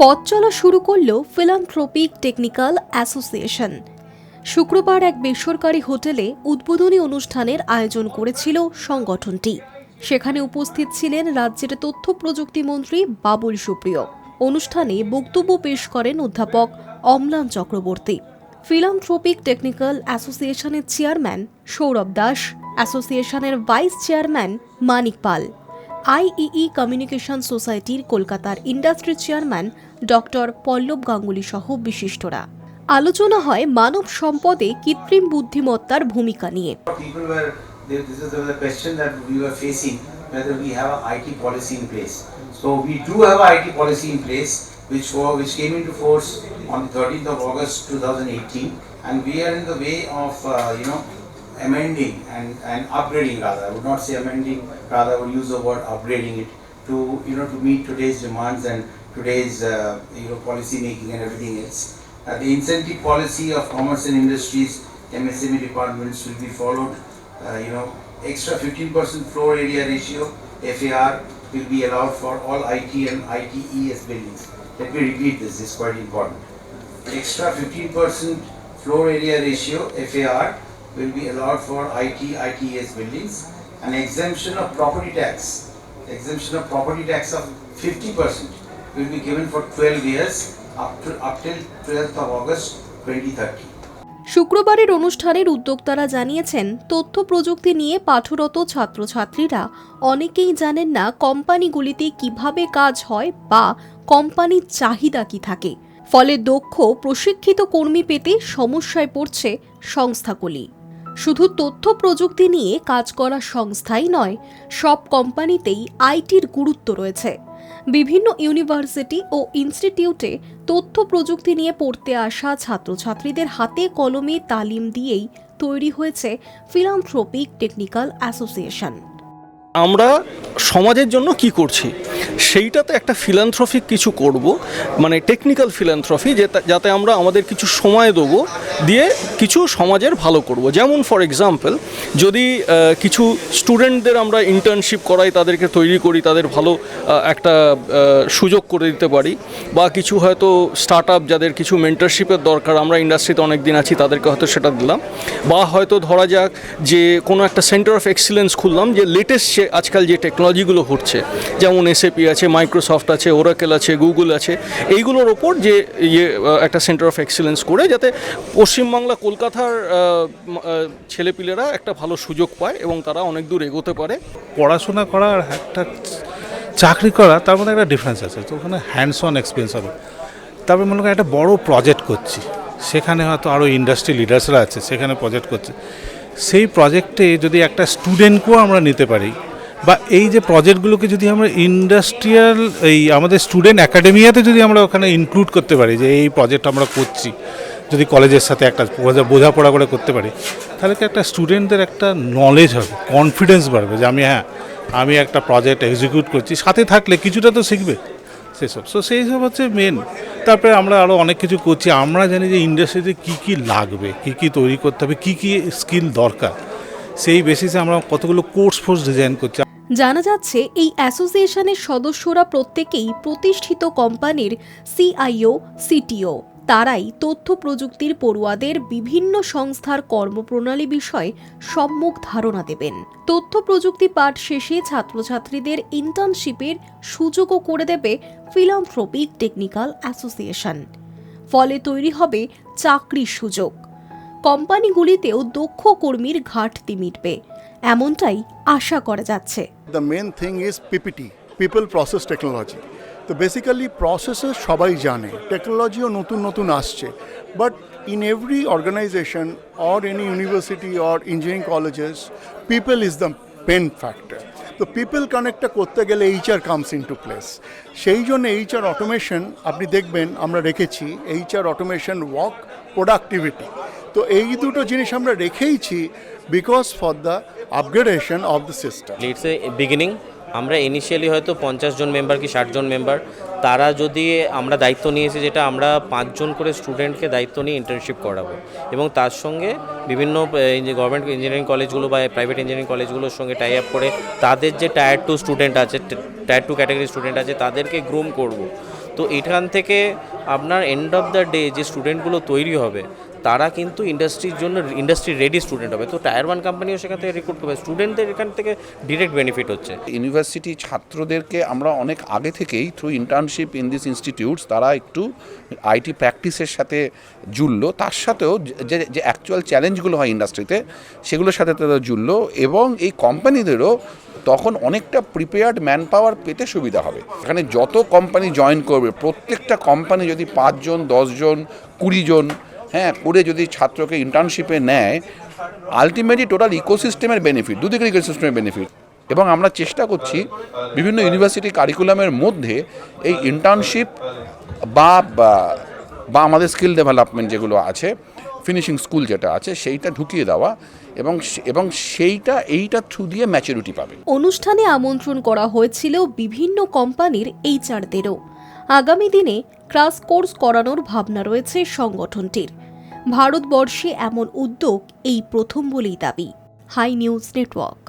পথ চলা শুরু করল ফিলান্থ্রোপিক টেকনিক্যাল অ্যাসোসিয়েশন শুক্রবার এক বেসরকারি হোটেলে উদ্বোধনী অনুষ্ঠানের আয়োজন করেছিল সংগঠনটি। সেখানে উপস্থিত ছিলেন রাজ্যের তথ্য প্রযুক্তি মন্ত্রী বাবুল সুপ্রিয়। অনুষ্ঠানে বক্তব্য পেশ করেন অধ্যাপক অম্লান চক্রবর্তী। ফিলান্থ্রোপিক টেকনিক্যাল অ্যাসোসিয়েশনের চেয়ারম্যান সৌরভ দাস। অ্যাসোসিয়েশনের vice chairman Manik Pal. IEEE communication সোসাইটির কলকাতার industry chairman doctor Pallab Ganguly সহ বিশিষ্টরা। আলোচনা হয় মানব সম্পদে কৃত্রিম বুদ্ধিমত্তার ভূমিকা নিয়ে। Which, were, which came into force on the 13th of August 2018, and we are in the way of uh, you know amending and, and upgrading rather I would not say amending rather I would use the word upgrading it to you know to meet today's demands and today's uh, you know policy making and everything else. Uh, the incentive policy of commerce and industries MSME departments will be followed. Uh, you know, extra 15% floor area ratio FAR will be allowed for all IT and ITES buildings. Let me repeat this, this is quite important. Extra 15% floor area ratio FAR will be allowed for IT, ITES buildings. An exemption of property tax, exemption of property tax of 50% will be given for 12 years up to up till 12th of August 2030. শুক্রবারের অনুষ্ঠানের উদ্যোক্তারা জানিয়েছেন তথ্য প্রযুক্তি নিয়ে পাঠরত ছাত্রছাত্রীরা অনেকেই জানেন না কোম্পানিগুলিতে কীভাবে কাজ হয় বা কোম্পানির চাহিদা কি থাকে ফলে দক্ষ প্রশিক্ষিত কর্মী পেতে সমস্যায় পড়ছে সংস্থাগুলি শুধু তথ্য প্রযুক্তি নিয়ে কাজ করা সংস্থাই নয়, সব কোম্পানিতেই আইটির গুরুত্ব রয়েছে। বিভিন্ন ইউনিভার্সিটি ও ইনস্টিটিউটে তথ্য প্রযুক্তি নিয়ে পড়তে আসা ছাত্রছাত্রীদের হাতে কলমে তালিম দিয়েই তৈরি হয়েছে ফিলান্থ্রোপিক টেকনিক্যাল অ্যাসোসিয়েশন। আমরা সমাজের জন্য কি করছি? সেইটাতে একটা ফিলান্থ্রফিক কিছু করব মানে টেকনিক্যাল ফিলান্থ্রফি যাতে আমরা আমাদের কিছু সময় দেবো, দিয়ে কিছু সমাজের ভালো করব। যেমন ফর এক্সাম্পল যদি কিছু স্টুডেন্টদের আমরা ইন্টার্নশিপ করাই, তাদেরকে তৈরি করি, তাদের ভালো একটা সুযোগ করে দিতে পারি, বা কিছু হয়তো স্টার্ট আপ যাদের কিছু মেন্টারশিপের দরকার, আমরা ইন্ডাস্ট্রিতে অনেক দিন আছি, তাদেরকে হয়তো সেটা দিলাম, বা হয়তো ধরা যাক যে কোনো একটা সেন্টার অফ এক্সিলেন্স খুললাম, যে লেটেস্ট যে আজকাল যে টেকনোলজিগুলো হচ্ছে, যেমন এসএপি আছে মাইক্রোসফট আছে ওরাকেল আছে গুগল আছে, এইগুলোর ওপর যে ইয়ে একটা সেন্টার অফ এক্সিলেন্স করে যাতে পশ্চিমবাংলা, কলকাতার ছেলেপিলেরা একটা ভালো সুযোগ পায় এবং তারা অনেক দূর এগোতে পারে। পড়াশোনা করা আর একটা চাকরি করা, তার মধ্যে একটা ডিফারেন্স আছে। তো ওখানে হ্যান্ডস অন এক্সপিরিয়েন্স হবে। তারপরে মনে করেন একটা বড় প্রজেক্ট করছি। সেখানে হয়তো আরও ইন্ডাস্ট্রি লিডার্সরা আছে, সেখানে প্রজেক্ট করছে। সেই প্রজেক্টে যদি একটা স্টুডেন্টকেও আমরা নিতে পারি বা এই যে প্রজেক্টগুলোকে যদি আমরা ইন্ডাস্ট্রিয়াল এই আমাদের স্টুডেন্ট একাডেমিয়াতে যদি আমরা ওখানে ইনক্লুড করতে পারি, যে এই প্রজেক্ট আমরা করছি, যদি কলেজের সাথে একটা বোঝা- বোঝাপড়া করে করতে পারি, তাহলে একটা স্টুডেন্টদের একটা নলেজ হবে কনফিডেন্স বাড়বে যে আমি হ্যাঁ আমি একটা প্রজেক্ট এক্সিকিউট করছি, সাথে থাকলে কিছুটা তো শিখবে সেসব সো সেই সব হচ্ছে মেন তারপরে আমরা আরও অনেক কিছু করছি, আমরা জানি যে ইন্ডাস্ট্রিতে কী কী লাগবে, কী কী তৈরি করতে হবে, কী কী স্কিল দরকার। সেই বেসিসে আমরা কতগুলো কোর্স ফোর্স ডিজাইন করছি জানা যাচ্ছে, এই অ্যাসোসিয়েশনের সদস্যরা প্রত্যেকেই প্রতিষ্ঠিত কোম্পানির সিআইও, সিটিও। তারাই তথ্য প্রযুক্তির পড়ুয়াদের বিভিন্ন সংস্থার কর্মপ্রণালী বিষয়ে সম্মুখ ধারণা দেবেন। তথ্য প্রযুক্তি পাঠ শেষে ছাত্রছাত্রীদের ইন্টার্নশিপের সুযোগও করে দেবে ফিলান্থ্রোপিক টেকনিক্যাল অ্যাসোসিয়েশন। ফলে তৈরি হবে চাকরির সুযোগ। কোম্পানিগুলিতেও দক্ষ কর্মীর ঘাটতি মিটবে। এমনটাই আশা করা যাচ্ছে। The main thing is PPT, People Process Technology. তো বেসিক্যালি প্রসেসেস সবাই জানে টেকনোলজিও নতুন নতুন আসছে। But in every organisation or any university or engineering colleges people is the pen factor তো পিপল কানেক্টটা করতে গেলে HR comes in two place সেই জন্য এইচআর অটোমেশন আপনি দেখবেন আমরা রেখেছি এইচআর অটোমেশন ওয়ার্ক প্রোডাক্টিভিটি তো এই দুটো জিনিস আমরা রেখেইছি because for the upgradation of the system it's a beginning আমরা ইনিশিয়ালি হয়তো পঞ্চাশ জন মেম্বার কি ষাট জন মেম্বার তারা যদি আমরা দায়িত্ব নিয়েছি যেটা আমরা পাঁচজন করে স্টুডেন্টকে দায়িত্ব নিয়ে ইন্টার্নশিপ করাবো। এবং তার সঙ্গে বিভিন্ন গভর্নমেন্ট ইঞ্জিনিয়ারিং কলেজগুলো বা প্রাইভেট ইঞ্জিনিয়ারিং কলেজগুলোর সঙ্গে টাই আপ করে তাদের যে টায়ার টু স্টুডেন্ট আছে টায়ার টু ক্যাটাগরি স্টুডেন্ট আছে, তাদেরকে গ্রুম করব। তো এখান থেকে আপনার এন্ড অফ দ্য ডে যে স্টুডেন্টগুলো তৈরি হবে, তারা কিন্তু ইন্ডাস্ট্রির জন্য ইন্ডাস্ট্রি রেডি স্টুডেন্ট হবে। তো টায়ার ওয়ান কোম্পানিও সেখান থেকে রিক্রুট করবে। স্টুডেন্টদের এখান থেকে ডিরেক্ট বেনিফিট হচ্ছে। ইউনিভার্সিটি ছাত্রদেরকে আমরা অনেক আগে থেকেই through internship in this institutes তারা একটু আইটি প্র্যাকটিসের সাথে জুড়লো। তার সাথেও যে যে অ্যাকচুয়াল চ্যালেঞ্জগুলো হয় ইন্ডাস্ট্রিতে সেগুলোর সাথে তারা জুড়লো। এবং এই কোম্পানিদেরও তখন অনেকটা প্রিপেয়ার্ড ম্যান পাওয়ার পেতে সুবিধা হবে। এখানে যত কোম্পানি জয়েন করবে, প্রত্যেকটা কোম্পানি যদি পাঁচজন, দশজন কুড়ি জন হ্যাঁ করে যদি ছাত্রকে ইন্টার্নশিপে নেয় আলটিমেটলি টোটাল ইকোসিস্টেমের বেনিফিট দুদিকের ইকোসিস্টেমের বেনিফিট এবং আমরা চেষ্টা করছি বিভিন্ন ইউনিভার্সিটি কারিকুলামের মধ্যে এই ইন্টার্নশিপ বা- বা আমাদের স্কিল ডেভেলপমেন্ট যেগুলো আছে ফিনিশিং স্কুল যেটা আছে, সেইটা ঢুকিয়ে দেওয়া এবং এবং সেইটা, এইটা থ্রু দিয়ে ম্যাচুরিটি পাবে। অনুষ্ঠানে আমন্ত্রণ করা হয়েছিল বিভিন্ন কোম্পানির এইচআরদেরও। আগামী দিনে ক্রাস কোর্স করানোর ভাবনা রয়েছে সংগঠনটির। ভারতবর্ষে এমন উদ্যোগ এই প্রথম বলেই দাবি। Hi news network.